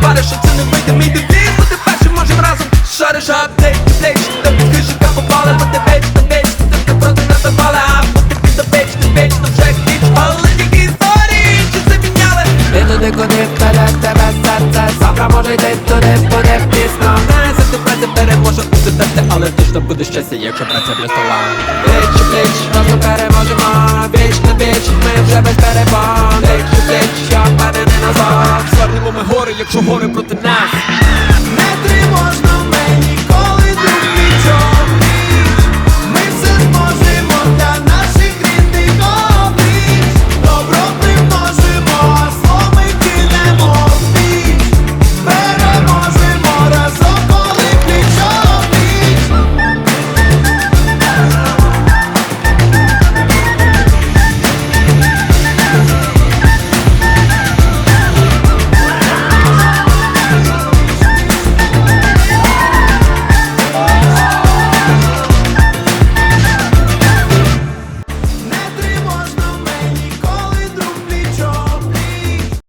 ти париш, що це не вийде мій девіз Бути першим можем разом шариш. Апдейт, плеч Та підкришика попала, бо ти веч, ти веч Ти ти проти не давала, а бути під до веч, ти веч, то вже хіч Але тільки історії, чи це міняли? Ти туди, куди впаде в тебе серце. Завтра може йти туди, буде пісно Знаю, завжди праця переможе у серце Але точно буде щастя, якщо праця для стола. Плеч у плеч, разом переможемо. Віч на віч, ми вже без перебон якщо гори проти нас